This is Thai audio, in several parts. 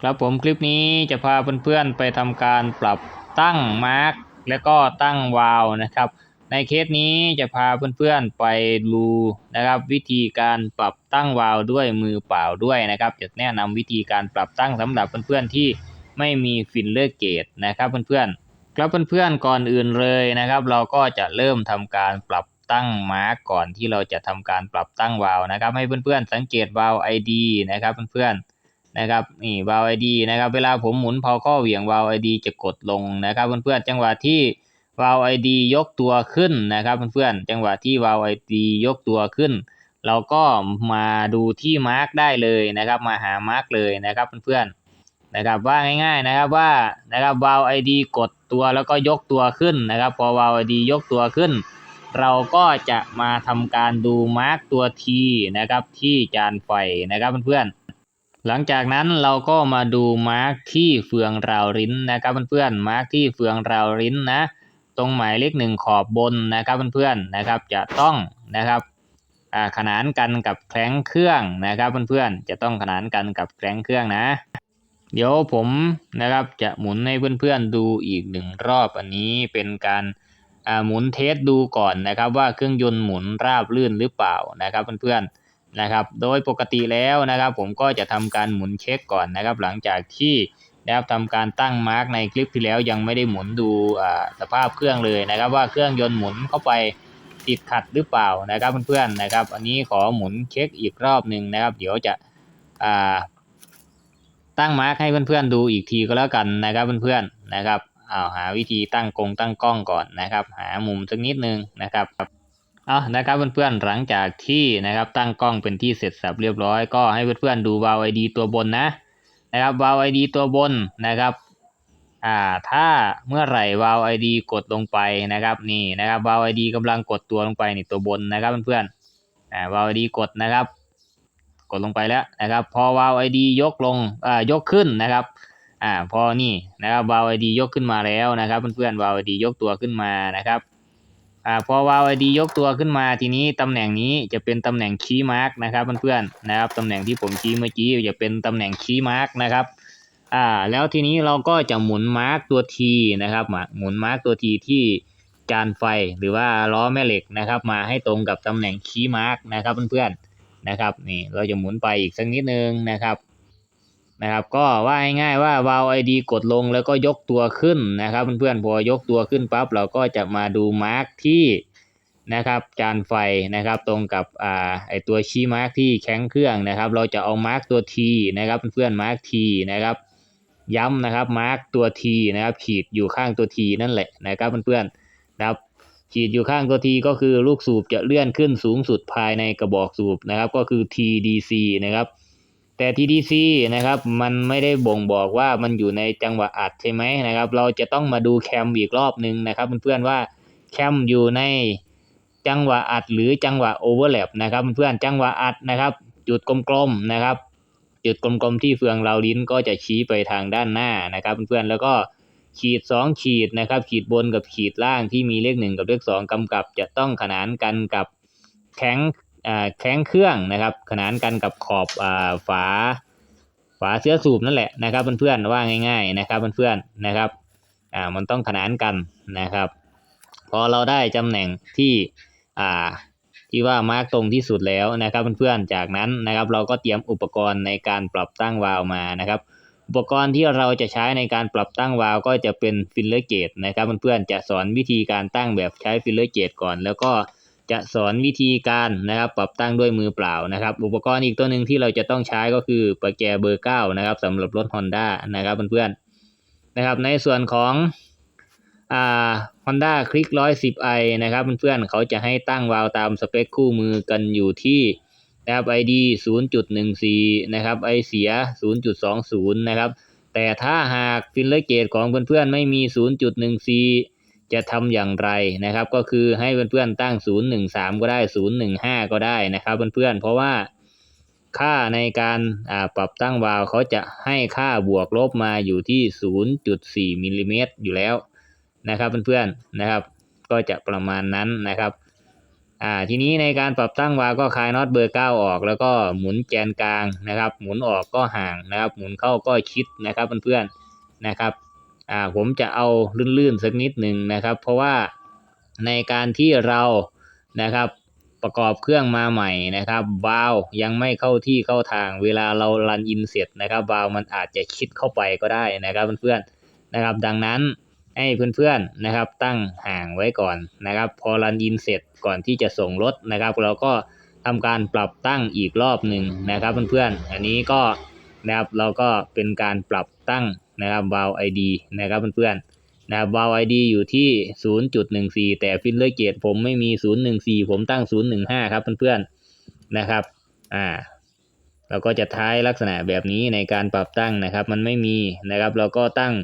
ครับผมคลิปนี้จะพาเพื่อนๆไปทำการปรับตั้งมาร์กและก็ตั้งวาล์วนะครับ ในเคสนี้จะพาเพื่อนๆไปดูนะครับ วิธีการปรับตั้งวาล์วด้วยมือเปล่าด้วยนะครับ จะแนะนำวิธีการปรับตั้งสำหรับเพื่อนๆที่ไม่มีฟิลเลอร์เกตนะครับเพื่อนๆครับเพื่อนๆก่อนอื่นเลยนะครับ เราก็จะเริ่มทำการปรับตั้งมาร์กก่อนที่เราจะทำการปรับตั้งวาล์วนะครับ ให้เพื่อนๆสังเกตวาล์ว ID นะครับเพื่อนๆ นะครับนี่วาล์วไอดีนะครับเวลาผมหมุนพอข้อเหวี่ยงวาล์วไอดีจะกดลงนะครับเพื่อนๆจังหวะที่วาล์วไอดียกตัวขึ้นนะครับเพื่อนๆจังหวะที่วาล์วไอดียกตัวขึ้น เราก็มาดูที่มาร์กได้เลยนะครับมาหามาร์กเลยนะครับเพื่อนๆนะครับว่าง่ายๆนะครับว่านะครับวาล์วไอดีกดตัวแล้วก็ยกตัวขึ้นนะครับ พอวาล์วไอดียกตัวขึ้น เราก็จะมาทำการดูมาร์กตัวทีนะครับที่จานไฟนะครับเพื่อนๆ หลังจากนั้นเราก็มาดูมาร์กที่เฟืองราวริ้นนะครับเพื่อนๆมาร์กที่เฟืองราวริ้นนะ ตรงหมายเลขหนึ่งขอบบนนะครับเพื่อนๆนะครับจะต้องนะครับขนานกันกับแคล้งเครื่องนะครับเพื่อนๆจะต้องขนานกันกับแคล้งเครื่องนะ เดี๋ยวผมนะครับจะหมุนให้เพื่อนๆดูอีกหนึ่งรอบอันนี้เป็นการหมุนเทสดูก่อนนะครับว่าเครื่องยนต์หมุนราบลื่นหรือเปล่านะครับเพื่อนๆ นะครับ โดยปกติแล้วนะครับ ผมก็จะทำการหมุนเช็คก่อนนะครับ หลังจากที่นะครับทำการตั้งมาร์กในคลิปที่แล้วยังไม่ได้หมุนดูอ่าสภาพเครื่องเลยนะครับ ว่าเครื่องยนต์หมุนเข้าไปติดขัดหรือเปล่านะครับเพื่อนๆนะครับ อันนี้ขอหมุนเช็คอีกรอบหนึ่งนะครับ เดี๋ยวจะอ่าตั้งมาร์กให้เพื่อนๆดูอีกทีก็แล้วกันนะครับเพื่อนๆนะครับเอาหาวิธีตั้งกงตั้งกล้องก่อนนะครับ หามุมสักนิดนึงนะครับ เอานะครับเพื่อนๆหลังจากที่นะครับตั้งกล้องเป็นที่เสร็จสับเรียบร้อยก็ให้เพื่อนๆดูวาล์วไอดีตัวบนนะนะครับวาล์วไอดีตัวบนนะครับอ่าถ้าเมื่อไหร่วาล์วไอดีกดลงไปนะครับนี่นะครับวาล์วไอดีกำลังกดตัวลงไปนี่ตัวบนนะครับเพื่อนๆอ่าวาล์วไอดีกดนะครับ กดลงไปแล้วนะครับ พอวาล์วไอดียกลงอ่ายกขึ้นนะครับอ่าพอนี่นะครับวาล์วไอดียกขึ้นมาแล้วนะครับเพื่อนๆวาล์วไอดียกตัวขึ้นมานะครับ อ่าพอวาวไอดียกตัวขึ้นมาทีนี้ตำแหน่งนี้จะเป็นตำแหน่งคีย์มาร์กนะครับเพื่อนๆนะครับตำแหน่งที่ผมชี้เมื่อกี้จะเป็นตำแหน่งคีย์มาร์กนะครับอ่าแล้วทีนี้เราก็จะหมุนมาร์กตัวทีนะครับหมุนมาร์กตัวทีที่จานไฟหรือว่าล้อแม่เหล็กนะครับ มาให้ตรงกับตำแหน่งคีย์มาร์กนะครับเพื่อนๆนะครับนี่เราจะหมุนไปอีกสักนิดนึงนะครับ นะครับก็ว่าง่ายๆว่าวาล์วไอดีกดลงแล้วก็ยกตัวขึ้นนะครับเพื่อนๆพอยกตัวขึ้นปั๊บเราก็จะมาดูมาร์กที่นะครับจานไฟนะครับตรงกับอ่าไอตัวชี้มาร์กที่แข้งเครื่องนะครับ เราจะเอามาร์กตัว T นะครับเพื่อนๆมาร์ก T นะครับย้ำนะครับมาร์กตัว T นะครับขีดอยู่ข้างตัว T นั่นแหละนะครับเพื่อนๆนะครับขีดอยู่ข้างตัว T ก็คือลูกสูบจะเลื่อนขึ้นสูงสุดภายในกระบอกสูบนะครับก็คือ TDC นะครับ แต่ TDC นะครับมันไม่ได้บ่งบอกว่ามันอยู่ในจังหวะอัดใช่ไหมนะครับ เราจะต้องมาดูแคมอีกรอบหนึ่งนะครับเพื่อนๆว่าแคมอยู่ในจังหวะอัดหรือจังหวะโอเวอร์แลปนะครับเพื่อนๆจังหวะอัดนะครับ จุดกลมๆนะครับ จุดกลมๆที่เฟืองเราลิ้นก็จะชี้ไปทางด้านหน้านะครับเพื่อนๆแล้วก็ขีดสองขีดนะครับ ขีดบนกับขีดล่างที่มีเลขหนึ่งกับเลขสองกำกับ จะต้องขนานกันกับแข็ง แข้งเครื่องนะครับ ขนานกันกับขอบฝาฝาเสื้อสูบนั่นแหละนะครับเพื่อนๆว่าง่าย ๆนะครับเพื่อนๆนะครับอ่ามันต้องขนานกันนะครับ พอเราได้ตำแหน่งที่อ่าที่ว่ามาร์กตรงที่สุดแล้วนะครับเพื่อนๆจากนั้นนะครับ เราก็เตรียมอุปกรณ์ในการปรับตั้งวาล์วมานะครับอุปกรณ์ที่เราจะใช้ในการปรับตั้งวาล์วก็จะเป็นฟิลเลอร์เกตนะครับเพื่อนๆจะสอนวิธีการตั้งแบบใช้ฟิลเลอร์เกตก่อน แล้วก็ จะสอนวิธีการนะครับปรับตั้งด้วยมือเปล่านะครับ อุปกรณ์อีกตัวหนึ่งที่เราจะต้องใช้ก็คือประแจเบอร์เก้านะครับสำหรับรถ Honda นะครับเพื่อนๆนะครับ ในส่วนของอ่า Honda Click 110i นะครับเพื่อนๆเขาจะให้ตั้งวาล์วตามสเปคคู่มือกันอยู่ที่นะครับ ID 0.14 นะครับ ไอเสีย 0.20 นะครับ แต่ถ้าหากฟิลเลอร์เกตของเพื่อนๆไม่มี 0.14 จะทำอย่างไรนะครับ ก็คือให้เพื่อนๆตั้ง 013 ก็ได้ 015 ก็ได้นะครับเพื่อนๆเพราะว่าค่าในการปรับตั้งวาล์วเขาจะให้ค่าบวกลบมาอยู่ที่ 0.4มิลลิเมตรอยู่แล้วนะครับเพื่อนๆนะครับ ก็จะประมาณนั้นนะครับอ่าทีนี้ในการปรับตั้งวาล์วก็คลายน็อตเบอร์เก้าออก แล้วก็หมุนแกนกลางนะครับ หมุนออกก็ห่างนะครับ หมุนเข้าก็ชิดนะครับเพื่อนๆนะครับ อ่าผมจะเอาลื่นๆสักนิดหนึ่งนะครับ เพราะว่าในการที่เรานะครับประกอบเครื่องมาใหม่นะครับวาล์วยังไม่เข้าที่เข้าทาง เวลาเรารันอินเสร็จนะครับวาล์วมันอาจจะชิดเข้าไปก็ได้นะครับเพื่อนๆนะครับ ดังนั้นให้เพื่อนๆนะครับ ตั้งห่างไว้ก่อนนะครับ พอรันอินเสร็จก่อนที่จะส่งรถนะครับ เราก็ทำการปรับตั้งอีกรอบหนึ่งนะครับเพื่อนๆอันนี้ก็นะครับเราก็เป็นการปรับตั้ง นะครับวาล์วไอดีนะครับเพื่อนๆนะครับวาล์วไอดีอยู่ที่ 0.14 แต่ฟิลเลอร์เกตผมไม่มี 014 ผมตั้ง 015 ครับเพื่อนๆนะครับอ่าเราก็จะท้ายลักษณะแบบนี้ในการปรับตั้งนะครับ มันไม่มีนะครับ เราก็ตั้ง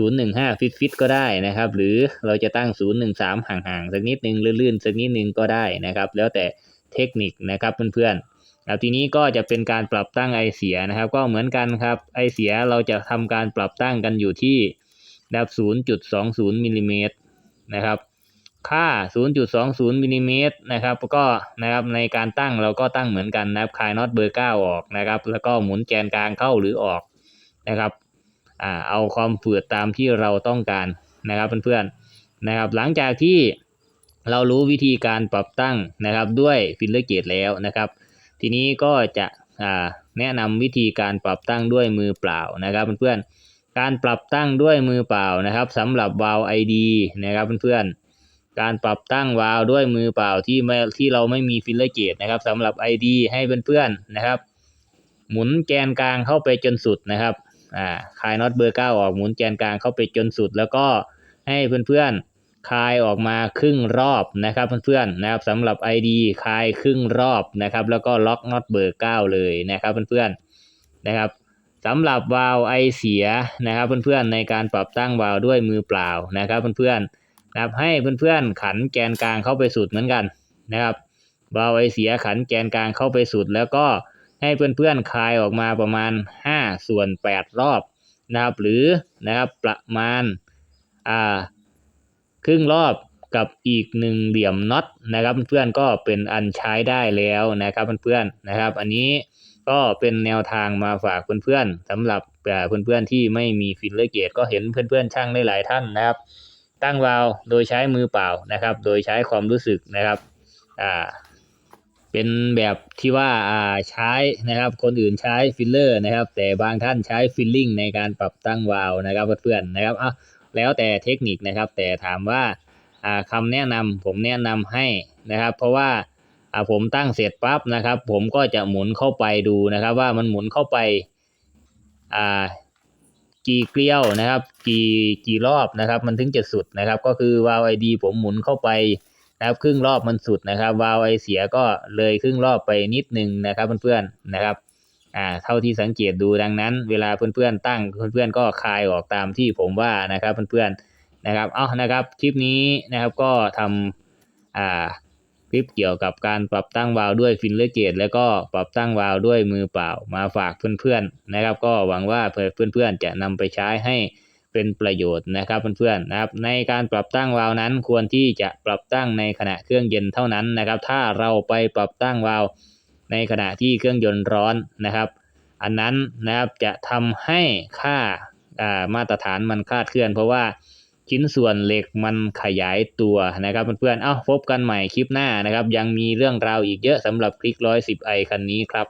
015 ฟิตฟิตก็ได้นะครับ หรือเราจะตั้ง 013 ห่างๆ สักนิดนึงลื่นๆ สักนิดนึงก็ได้นะครับ แล้วแต่เทคนิคนะครับเพื่อนๆ ครับทีนี้ก็จะเป็นการปรับตั้งไอเสียนะครับ ก็เหมือนกันครับไอเสียเราจะทำการปรับตั้งกันอยู่ที่นะครับ 0.20มิลลิเมตรนะครับค่า 0.20มิลลิเมตรนะครับก็นะครับในการตั้งเราก็ตั้งเหมือนกันนะครับคลายน็อตเบอร์ 9 ออกนะครับ แล้วก็หมุนแกนกลางเข้าหรือออกนะครับอ่าเอาความฝืดตามที่เราต้องการนะครับเพื่อนๆนะครับ หลังจากที่เรารู้วิธีการปรับตั้งนะครับด้วยฟิลเลอร์เกตแล้วนะครับ ทีนี้ก็จะแนะนำวิธีการปรับตั้งด้วยมือเปล่านะครับเพื่อนๆการปรับตั้งด้วยมือเปล่านะครับสำหรับวาล์ว ID นะครับเพื่อนๆการปรับตั้งวาล์วด้วยมือเปล่าที่ไม่ที่เราไม่มีฟิลเลอร์เกตนะครับสำหรับ ID ให้เพื่อนๆนะครับ หมุนแกนกลางเข้าไปจนสุดนะครับอ่าคลายน็อตเบอร์เก้าออกหมุนแกนกลางเข้าไปจนสุด แล้วก็ให้เพื่อนๆ คลายออกมาครึ่งรอบนะครับเพื่อนๆนะครับสำหรับ ID คลายครึ่งรอบนะครับแล้วก็ล็อกน็อตเบอร์เก้าเลยนะครับเพื่อนๆนะครับสำหรับวาล์วไอเสียนะครับเพื่อนๆในการปรับตั้งวาล์วด้วยมือเปล่านะครับเพื่อนๆนะครับให้เพื่อนๆขันแกนกลางเข้าไปสุดเหมือนกันนะครับวาล์วไอเสียขันแกนกลางเข้าไปสุด แล้วก็ให้เพื่อนๆคลายออกมาประมาณ 5 ส่วน 8 รอบนะครับหรือนะครับประมาณอ่า ครึ่งรอบกับอีกหนึ่งเหลี่ยมน็อตนะครับเพื่อนก็เป็นอันใช้ได้แล้วนะครับเพื่อนๆนะครับ อันนี้ก็เป็นแนวทางมาฝากเพื่อนๆสำหรับเพื่อนๆที่ไม่มีฟิลเลอร์เกตก็เห็นเพื่อนๆช่างได้หลายท่านนะครับ ตั้งวาล์วโดยใช้มือเปล่านะครับ โดยใช้ความรู้สึกนะครับอ่าเป็นแบบที่ว่าอ่าใช้นะครับ คนอื่นใช้ฟิลเลอร์นะครับ แต่บางท่านใช้ฟิลลิ่งในการปรับตั้งวาล์วนะครับเพื่อนๆนะครับอะ แล้วแต่เทคนิคนะครับ แต่ถามว่าอ่าคำแนะนำผมแนะนำให้นะครับ เพราะว่าผมตั้งเสร็จปั๊บนะครับ ผมก็จะหมุนเข้าไปดูนะครับ ว่ามันหมุนเข้าไปกี่เกลียวนะครับ กี่กี่รอบนะครับ มันถึงจะสุดนะครับ ก็คือวาล์วไอดีผมหมุนเข้าไปนะครับครึ่งรอบมันสุดนะครับ วาล์วไอเสียก็เลยครึ่งรอบไปนิดนึงนะครับเพื่อนๆนะครับ อ่าเท่าที่สังเกตดูดังนั้น เวลาเพื่อนๆตั้งเพื่อนๆก็คลายออกตามที่ผมว่านะครับเพื่อนๆนะครับเอานะครับคลิปนี้นะครับก็ทำอ่าคลิปเกี่ยวกับการปรับตั้งวาล์วด้วยฟิลเลอร์เกตแล้วก็ปรับตั้งวาล์วด้วยมือเปล่ามาฝากเพื่อนๆนะครับ ก็หวังว่าเพื่อนๆจะนำไปใช้ให้เป็นประโยชน์นะครับเพื่อนๆนะครับ ในการปรับตั้งวาล์วนั้นควรที่จะปรับตั้งในขณะเครื่องเย็นเท่านั้นนะครับ ถ้าเราไปปรับตั้งวาล์ว ในขณะที่เครื่องยนต์ร้อนนะครับ อันนั้นนะครับจะทำให้ค่าามาตรฐานมันคลาดเคลื่อน เพราะว่าชิ้นส่วนเหล็กมันขยายตัวนะครับเพื่อนๆ เอ้าพบกันใหม่คลิปหน้านะครับ ยังมีเรื่องราวอีกเยอะสำหรับคลิกร้อยสิบไอคันนี้ครับ